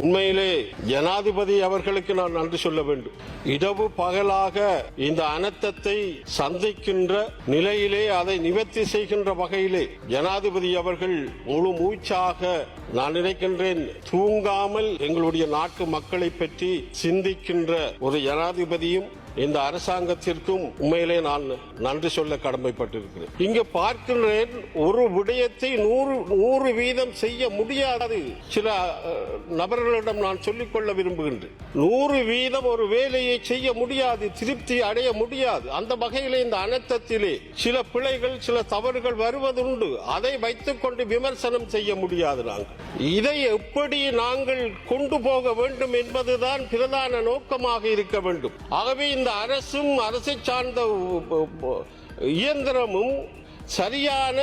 உண்மையிலே ஜனாதிபதி அவர்களுக்கு நான் நன்றி சொல்ல வேண்டும். இடவு பகலாக இந்த அனர்த்தத்தை சந்திக்கின்ற நிலையிலே அதை நிவர்த்தி செய்கின்ற வகையிலே ஜனாதிபதி அவர்கள் முழு மூச்சாக நான் நினைக்கின்றேன் தூங்காமல் எங்களுடைய நாட்டு மக்களை பற்றி சிந்திக்கின்ற ஒரு ஜனாதிபதியும் இந்த அரசாங்கத்திற்கும் உண்மையிலே நான் நன்றி சொல்ல கடமைப்பட்டிருக்கிறேன். இங்கு பார்க்கின்றேன் ஒரு விடயத்தை நூறு நூறு வீதம் செய்ய முடியாது. சில நபர்களிடம் நான் சொல்லிக் கொள்ள விரும்புகின்றேன். நூறு வீதம் ஒரு வேலையை செய்ய முடியாது திருப்தி அடைய முடியாது. அந்த வகையிலே இந்த அனர்த்தத்திலே சில பிழைகள் சில தவறுகள் வருவதுண்டு. அதை வைத்துக் கொண்டு விமர்சனம் செய்ய முடியாது நாங்கள். இதை எப்படி நாங்கள் கொண்டு போக வேண்டும் என்பதுதான் பிரதான நோக்கமாக இருக்க வேண்டும். ஆகவே இந்த அரசும் அரசை சார்ந்த இயந்திரமும் சரியான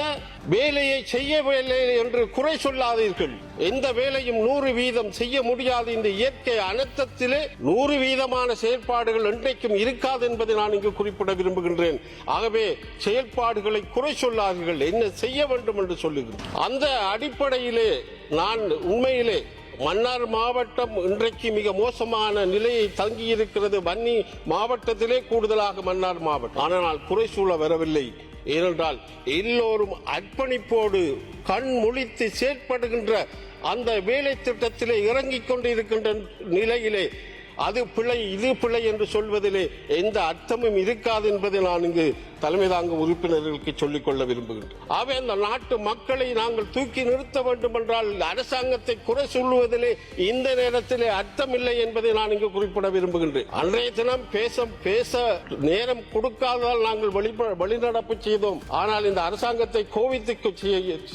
வேலையை செய்யவில்லை என்று குறை சொல்லாதீர்கள். எந்த வேலையும் நூறு வீதம் செய்ய முடியாது. இந்த இயற்கை அனர்த்தத்திலே நூறு வீதமான செயற்பாடுகள் என்றைக்கும் இருக்காது என்பதை நான் இங்கு குறிப்பிட விரும்புகின்றேன். ஆகவே செயல்பாடுகளை குறை சொல்லாதீர்கள். என்ன செய்ய வேண்டும் என்று சொல்லுகிறேன். அந்த அடிப்படையிலே நான் உண்மையிலே மன்னார் மாவட்டம் இன்றைக்கு மிக மோசமான நிலையை தங்கியிருக்கிறது. வன்னி மாவட்டத்திலே கூடுதலாக மன்னார் மாவட்டம். ஆனால் குறை சூழ வரவில்லை. ஏனென்றால் எல்லோரும் அர்ப்பணிப்போடு கண் முழித்து செயற்படுகின்ற அந்த வேலை திட்டத்திலே இறங்கிக் கொண்டிருக்கின்ற நிலையிலே அது பிழை இது பிழை என்று சொல்வதிலே எந்த அர்த்தமும் இருக்காது என்பதை நான் இங்கு தலைமை தாங்கும் உறுப்பினர்களுக்கு சொல்லிக்கொள்ள விரும்புகின்றோம். ஆகவே அந்த நாட்டு மக்களை நாங்கள் தூக்கி நிறுத்த வேண்டும் என்றால் அரசாங்கத்தை குறை சொல்லுவதிலே இந்த நேரத்திலே அர்த்தமில்லை என்பதை நான் இங்கு குறிப்பிட விரும்புகின்றேன். அன்றைய தினம் பேச பேச நேரம் கொடுக்காததால் நாங்கள் வழிநடப்பு செய்தோம். ஆனால் இந்த அரசாங்கத்தை கோவித்துக்கு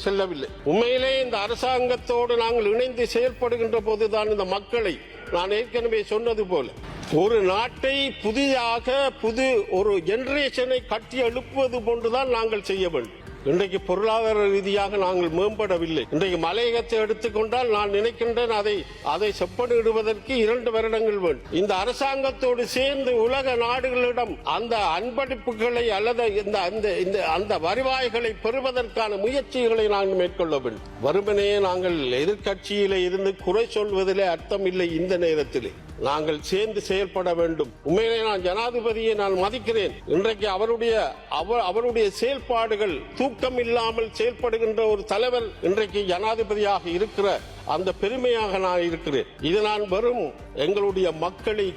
செல்லவில்லை. உண்மையிலே இந்த அரசாங்கத்தோடு நாங்கள் இணைந்து செயல்படுகின்ற போதுதான் இந்த மக்களை நான் ஏற்கனவே சொன்னது போல ஒரு நாட்டை புதிதாக புது ஒரு ஜெனரேஷனை கட்டி எழுப்புவது போன்றுதான் நாங்கள் செய்ய வேண்டும். இன்றைக்கு பொருளாதார ரீதியாக நாங்கள் மேம்படவில்லை. இன்றைக்கு மலையகத்தை எடுத்துக்கொண்டால் நான் நினைக்கின்றேன் அதை அதை செப்பனிடுவதற்கு இரண்டு வருடங்கள் வேண்டும் இந்த அரசாங்கத்தோடு சேர்ந்து உலக நாடுகளிடம் அந்த அன்பளிப்புகளை அல்லது இந்த அந்த இந்த அந்த வருவாய்களை பெறுவதற்கான முயற்சிகளை நாங்கள் மேற்கொள்ள வேண்டும் வறுமனையே நாங்கள் எதிர்க்கட்சியிலே இருந்து குறை சொல்வதிலே அர்த்தம் இல்லை இந்த நேரத்திலே. நாங்கள் சேர்ந்து செயல்பட வேண்டும். உண்மையிலே நான் ஜனாதிபதியை நான் மதிக்கிறேன். இன்றைக்கு அவருடைய அவர் அவருடைய செயல்பாடுகள் தூக்கம் இல்லாமல் செயல்படுகின்ற ஒரு தலைவர் இன்றைக்கு ஜனாதிபதியாக இருக்கிற அந்த பெருமையாக நான் இருக்கிறேன். இது நான் வெறும் எங்களுடைய மக்களை.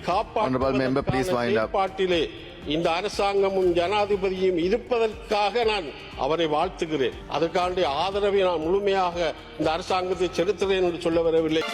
செயல்பாட்டிலே இந்த அரசாங்கமும் ஜனாதிபதியும் இருப்பதற்காக நான் அவரை வாழ்த்துகிறேன். அதற்காண்டி ஆதரவை நான் முழுமையாக இந்த அரசாங்கத்தை செலுத்துகிறேன் என்று சொல்ல வரவில்லை.